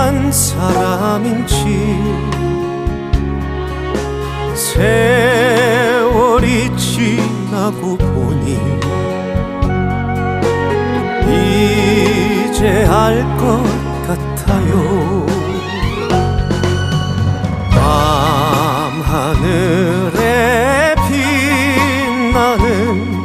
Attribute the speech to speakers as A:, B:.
A: 한 사람인지 세월이 지나고 보니 이제 알 것 같아요. 밤하늘에 빛나는